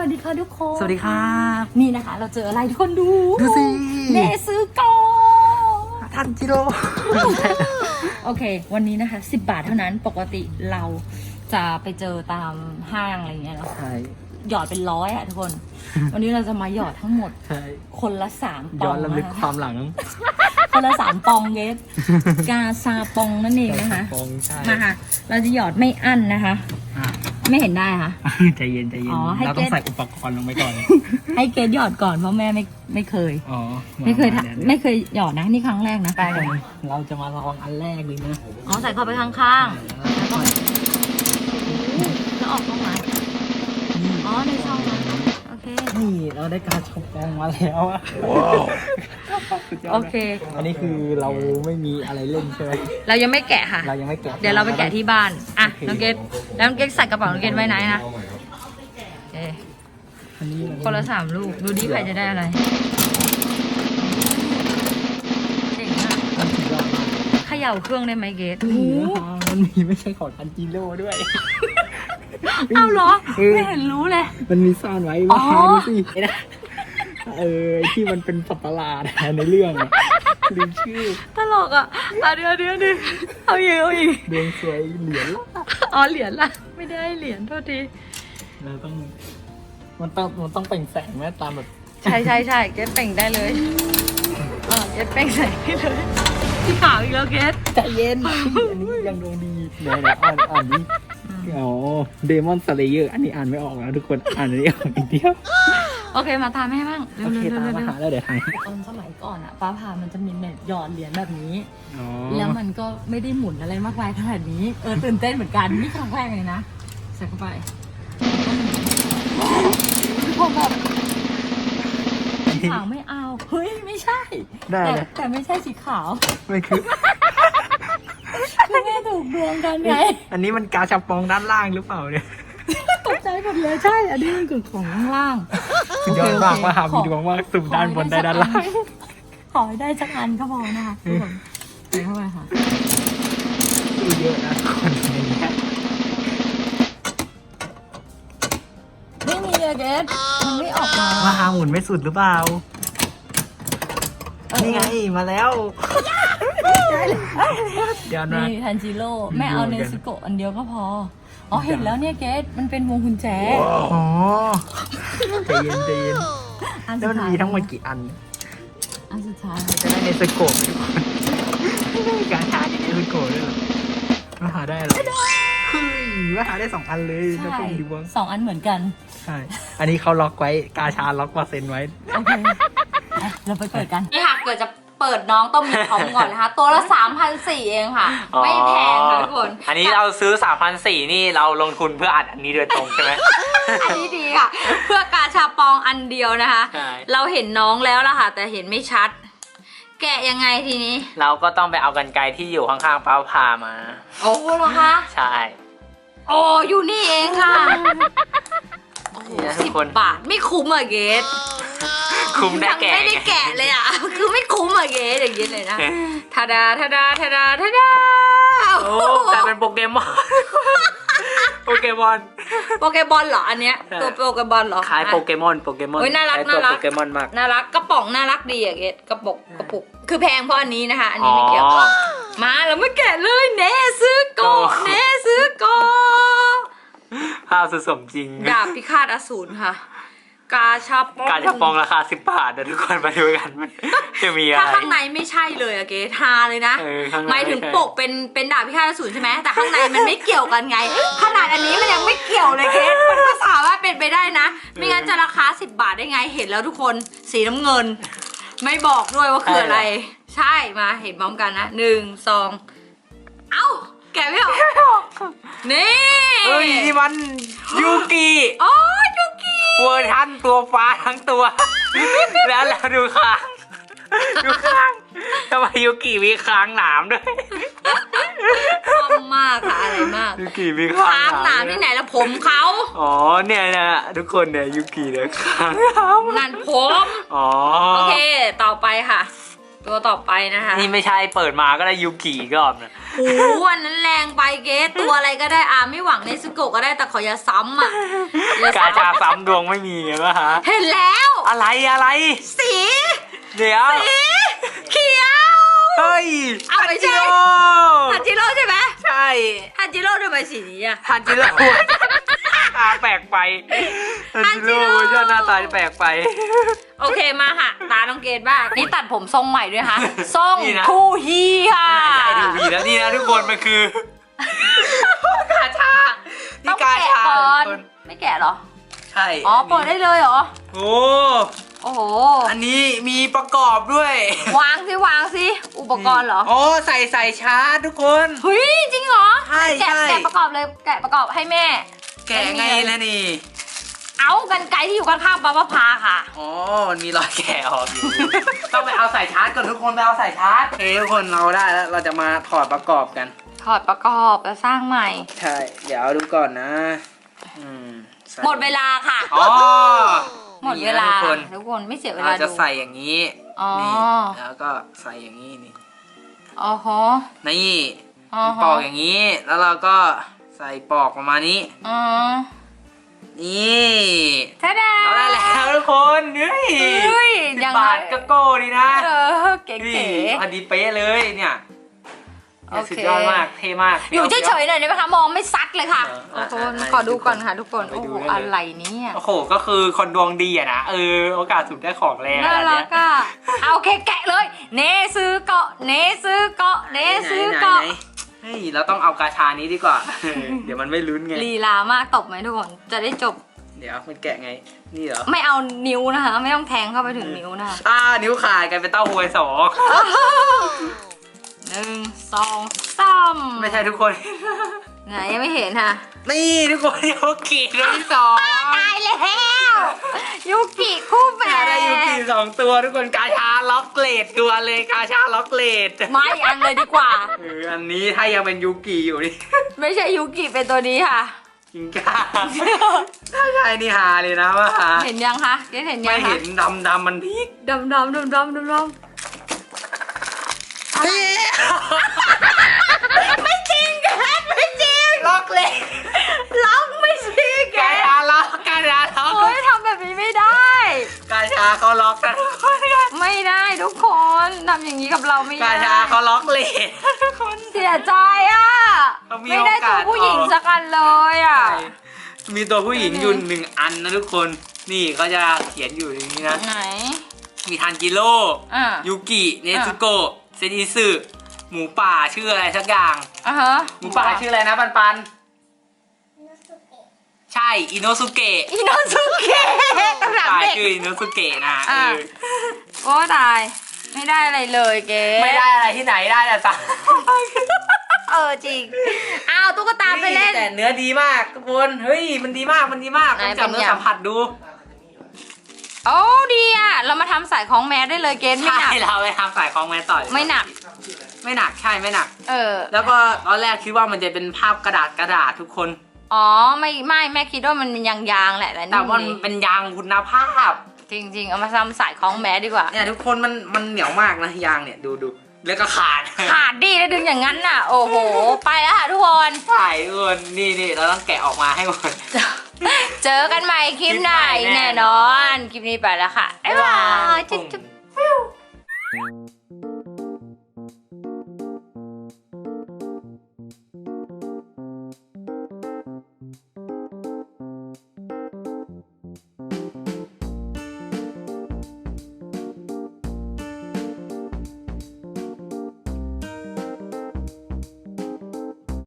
วัสดีค่ะทุกคนสวัสดีครับนี่นะคะ เราเจออะไรทุกคนดูดูสิเนซึโกะทันจิโร่โอเค วันนี้นะคะ 10 บาทเท่านั้นปกติเราจะไปเจอตามห้างอะไรเงี้ยเนาะใช่หยอดเป็นร้อยอะทุกคน วันนี้เราจะมาหยอดทั้งหมด ใช่ คนละสามปย้อองนลำลึกนะคคะวามหลัง คนละสามปองเกสกาซาปองนั่นเองนะคะฟองใช่มาค่ะ เราจะหยอดไม่อั้นนะคะ อะไม่เห็นได้ค่ะ ใจเย็นใจเย็นอ๋อให้เราต้องเก็ตใส่อุปกรณ์ลงไปก่อน ให้เกสหยอดก่อนเพราะแม่ไม่ไม่เคย อ๋อไม่เคยาทำดี๋วไม่เคยหยอดนะนี่ครั้งแรกนะแป้งเราจะมาลองอันแรกเลยนะอ๋อใส่เข้าไปข้างๆแล้วก็ นี่เราได้การชมแป้งมาแล้วอะสุดยดนะโอเค อันนี้คือเราไม่มีอะไรเล่นใช่ไหมเรายังไม่แกะค่ะ เรายังไม่แกะเดี๋ยวเราไปแกะที่บ้าน อะโอเคน้องเกดแล้วน้องเกดใส่กระเป๋าน้องเกดไว้ไหนนะโอเคอันนี้มัคนละสามลูก ดูดิใครจะได้อะไรเจ๋งอะมันสุดยอดมากเขย่าเครื่องได้ไหมเกดนี่นะคะมันมีไม่ใช่ของทันจิโร่ด้วย อ้าวเหรอเออไม่เห็นรู้เลย มันมีซ่อนไว้อ๋ว่าอหาดูสิเออไอ้ที่มันเป็นสัตว์ประหลาดอะในเรื่องอะลืมชื่อ ตลกอะอะเดี๋ยวเดี๋ยวเดี๋ยวเอาอีกเอาอีกดวงสวยเหรียญละอ๋อเหรียญละไม่ได้เหรียญโทษทีเราต้องมันต้องมันต้องเปล่งแสงไหมตามแบบใช่ใช่ใช่เกสเป่งได้เลยอ่าเกสเป่งใส่ได้เลยพี่ขาวอีกแล้วเกสใจเย็นอันนี้ยังดวงดีเดี๋ยวเดี๋ยวอ่านอ่านนี้ อ๋อเดมอนสเลเยอร์อันนี้อ่านไม่ออกแล้วทุกคนอ่านอันนี้ออกอย่างเดียวโอเคมาตามแม่บ้างเร็โอวเคเร็วตามเร็วมาเร็วหาแล้วเดี๋ยวทายตอนสมัยก่อนอะฟ้าผ่ามันจะมีเน็ตหยอดเหรียญแบบนี้ อ๋อแล้วมันก็ไม่ได้หมุนอะไรมากมายขนาดนี้ เออตื่นเต้นเหมือนกันนี่ครั้งแรกเลยนะใส่เข้าไปผมแบบสีขาวไม่เอา เฮ้ยไม่ใช่ ได้แต่เลยแต่ไม่ใช่สีขาว มันคือ คือแม่ถูกดวงกันไงอันนี้มันกาชับปองด้านล่างหรือเปล่าเนี่ย ตกใจหมดเลยใช่ อันนี้มันคือของข้างล่างสุดยอดมากโอเคว่าหาขอมีดวงมากสุ่มด้านบนได้ด้านล่าง ขอให้ได้สักอันก็พอนะคะทุกคนใส่เข้าไปค่ะดูเยอะนะคนในนี้ไม่มีอะเกสมันไม่ออกมาว่าหาหมุนไม่สุดหรือเปล่าเออ นี่ไงมาแล้วเดี๋ยวนะ นี่ทันจิโร่แม่เอาดูเหมืเนอนกันสโกะอันเดียวก็พอ อ๋อเห็นแล้วเนี่ยเกสมันเป็นวงกุญแจ อ๋อใจเย็นใจเย็นอันแล้วสุมัดนท้ายมีทั้งหมดกี่อัน อันสุดท้ายจะได้ในสโกปทุกคนการหาในสโกปด้วยเหรอว่าหาได้เหรอเฮ้ยว่าหาได้สองอันเลยแล้วใช่ก็มีดวงสองอันเหมือนกัน ใช่ อันนี้เขาล็อกไว้ กาชาล็อกเปอร์เซ็นต์ไว้ โอเคอะ เราไปเปิดกันนี่ค่ะเกิดจะเปิดน้องต้มมีพร้อมก่อนนะคะ ตัวละ3 0 0เองค่ะ ไม่แพงค่ะทุกคนอันนี้เราซื้อ3,400นี่เราลงทุนเพื่ออัดอันนี้โดยตรงใช่ไหมอันนี้ดีค่ะ เพื่อกาชาปองอันเดียวนะคะใช่เราเห็นน้องแล้วล่ะค่ะ แต่เห็นไม่ชัด แกะยังไงทีนี้ เราก็ต้องไปเอากันไกรที่อยู่ข้างๆป้าพามา โอ้เหรอคะ ใช่ โอ้อยู่นี่เองค่ะ นี่นะทุสิกบคน บาทไม่คุ้มอะเกสคุ้มได้แก่ยังไม่ได้ไงแกะเลยอะคือไม่คุ้มอะเกสอย่างนี้เลยนะทาดาทาดาทาดาทาดาโอ้กลายเป็นโปเกมอนโปเกมอน โปเกบอลเหรออันเนี้ยใช่ ตัวโปเกบอลเหรอคล้ายโปเกมอนโปเกมอนเฮ้ยน่ารักคล้ายตัวน่ารัก โปเกมอนมากน่ารักกระป๋องน่ารักดีอะเกสกระปุกกระปุก คือแพงเพราะอันนี้นะคะ อันนี้ไม่เกี่ยว อ๋อ มาแล้วไม่แกะเลยเนซื้อโกะโอ้ เนซื้อโกะ ภาพสุดสมจริง ดาบพิฆาตอสูรค่ะ กาชาปองการจะปองราคา10บาทนะทุกคนมาดูกันมันจะมีอะถ้าไรข้างในไม่ใช่เลยอะเกสทาเลยนะเออข้างในหมายถึงไม่ใช่ปกเป็นเป็นดาบพิฆาตอสูรใช่ไหมแต่ข้างในมันไม่เกี่ยวกันไง ขนาดอันนี้มันยังไม่เกี่ยวเลยเกสมันก็สามารถเป็นไปได้นะ ไม่งั้นจะราคา10บาทได้ไงเห็นแล้วทุกคนสีน้ำเงิน ไม่บอกด้วยว่าคืออะไร ใช่มาเห็นพร้อมกันนะหนึ่งสองเอ้า แกะไม่ออกนี่เฮ้ยนี่มันยูกิโอ้ยูกิเวอร์ชันตัวฟ้าทั้งตัว แล้วเราดูค้างดูค้างทำไมยูกิมีค้างหนามด้วยชอบมากค่ะอะไรมากยูกิมีค้างค้างหนามที่ไหนละผมเขาอ๋อเนี่ยนะทุกคนเนี่ยยูกิเนี่ยค้างหนามนั่นผมอ๋อโอเค ต่อไปค่ะ ตัวต่อไปนะคะ นี่ไม่ใช่เปิดมาก็ได้ยูกิอีกรอบนะ โอ้โหวันนั้นแรงไปเกสตัวอะไรก็ได้อะไม่หวังในสโกะก็ได้แต่ขออย่าซ้ำอะอย่กาซ้ำชาซ้ำดวงไม่มีไงวะฮะเห็นแล้วอะไรอะไร สี เดี๋ยว สีเขียวเฮ้ยเอาไม่ใช่ฮันจิโร่ฮันจิโร่ใช่ไหมใช่ฮันจิโร่ทำไมสีนี้อะฮันจิโร่ ตาแปลกไปฮันจิโร่ฮันจิโร่เจ้าหน้าตาแปลกไป โอเคมาค่ะ ตาน้องเกดบ้าง นี่ตัดผมทรงใหม่ด้วยค่ะทรงนี่นะ คูฮีค่ะใช่ดูดีแล้วนี่นะทุกคนมันคือ กาชาต้นี่องกาแกะชาก่อนทุกคนไม่แกะเหรอ ใช่อ๋อเปิดได้เลยเหรอ โอ้โอ้โห อันนี้มีประกอบด้วยวางสิวางสิอุปกรณ์เหรอ โอ้ใส่ใส่ชาร์จทุกคน เฮ้ยจริงเหรอใช่แกะใช่ แกะประกอบเลยแกะประกอบให้แม่ แกะไงนะนี่ เอากันไกลที่อยู่ข้างๆปั๊มมะพร้าวค่ะ อ๋อ มันมีรอยแกะออกอยู่ ต้องไปเอาใส่ชาร์จก่อนทุกคนไปเอาใส่ชาร์จเฮ้ยทุกคนเราได้แล้ว เราจะมาถอดประกอบกัน ถอดประกอบแล้วสร้างใหม่ ใช่ เดี๋ยวดูก่อนนะ อืมใส่หมดเวลาค่ะ อ๋อ หมดเวลานี่นะทุกคนทุกคนไม่เสียเวลาเราจะดู ใส่อย่างนี้อ๋อ นี่แล้วก็ใส่อย่างนี้นี่ อ๋อฮะนี่อ๋อปฮะอกอย่างนี้ แล้วเราก็ ใส่ปอกประมาณนี้ อ๋อ นี่ท่าดาเราได้แล้วทุกคนเฮ้ยเฮ้ยสิบยังบาทก็โก้ดีนะ เออ เก๋นี่พอดีเป๊ะเลยเนี่ยโอเคสุดยอดมาก เท่มากๆอยู่เฉยๆหน่อยได้ไหมคะ มองไม่ซัดเลยค่ะเออโอ้โหอะอะขอดูก่อนค่ะทุกคนไปโอ้ดูโหได้เลยอะไรเนี่ย โอ้โห ก็คือคนดวงดีอะนะ เออ โอกาสถูกได้ของแรงน่าอันรัเนี้กยอะเอาโอเคแกะเลย เนซื้อเกาะ เนซื้อเกาะ เนซื้อไหนเกาะไหนเฮ้ยเราต้องเอากาชานี้ดีกว่า เดี๋ยวมันไม่ลุ้นไง ลีลามากตบไหมทุกคน จะได้จบ เดี๋ยวมันแกะไง นี่เหรอ ไม่เอานิ้วนะคะ ไม่ต้องแทงเข้าไปถึงนิ้วนะคะอ่านิ้วขาดกลายเป็นเต้าหวยสองหนึ่งสองสามไม่ใช่ทุกคน ไหนยังไม่เห็นค่ะ นี่ทุกคนยูกิตัวที่สองตายแล้วยูกิคู่แฝดได้ยูกิสองตัวทุกคนกาชาล็อกเกรดตัวเลยกาชาล็อกเกรดไม่อันเลยดีกว่าเอออันนี้ถ้ายังเป็นยูกิอยู่นี่ ไม่ใช่ยูกิเป็นตัวนี้ค่ะจริงก้าถ้าใช่นี่ฮาเลยนะว่าฮาเห็นยังคะเกดเห็นยัไม่งคะเห็นดำดำๆมันพีกดำดำดำดำดำดำไม่จริงแกไม่จริง ล็อก เลยล็อกไม่จริงแกกาชาล็อกกาชาล็อกโอ้ยทำแบบนี้ไม่ได้ กาชาเขาล็อกกันทุกคนไม่ได้ทุกคนทำอย่างนี้กับเราไม่กาได้ชาเขาล็อกเลยทุกคน เสียใจอะเขามีไม่ได้ตัวโอกาส ผู้หญิงออกสักอันเลยอะใช่มีตัวผู้หญิงอยู่หนึ่งอันนะทุกคน นี่เขาจะเขียนอยู่อย่างนี้นะ ไหน มีทันจิโร่ อะ ยูกิ เนซุโกะ เซนิสึหมูป่าชื่ออะไรสักอย่าง อะฮะหมูป่าชื่ออะไรนะปันปัน ใช่อิโนสุเกะอิโนสุเกะต้องถามใช่เด็กชื่ออิโนสุเกะนะอะเออโอ้ตาย ไม่ได้อะไรเลยเก๋ไม่ได้อะไรที่ไหนได้แต่ตังค์เออจริงอ้าวตุ๊กตาไปเล่น แต่เนื้อดีมากทุกคนเฮ้ยมันดีมากมันดีมากไหนต้องจับเป็นเนื้อยัง สัมผัสดูโอ้ดีอะ เรามาทำสายของแมสได้เลยเกณฑ์ไม่ใช่หนัก เราไปทำสายคล้องแม่ต่อยไม่หนัก ไม่หนักใช่ไม่หนัก เออ แล้วก็ตอนแรกคิดว่ามันจะเป็นภาพกระดาษกระดาษทุกคน อ๋อไม่ไม่แม่คิดว่ามันเป็นยางๆแหละแต่แต่นี่ว่ามันเป็นยางคุณภาพ จริงๆเอามาทำสายของแมสดีกว่า เนี่ยทุกคนมันมันเหนียวมากนะยางเนี่ยดูดูแล้วก็ขาด ขาดดีแล้วดึงอย่างนั้นน่ะ โอ้โห ไปแล้วค่ะทุกคนใช่ทุกคนนี่นี่เราต้องแกะออกมาให้หมด เจอกันใหม่คลิปไหนคลิปใหม่แน่แน่นอนคลิปนี้ไปแล้วค่ะ บ๊ายบายจุ๊บจุ๊บ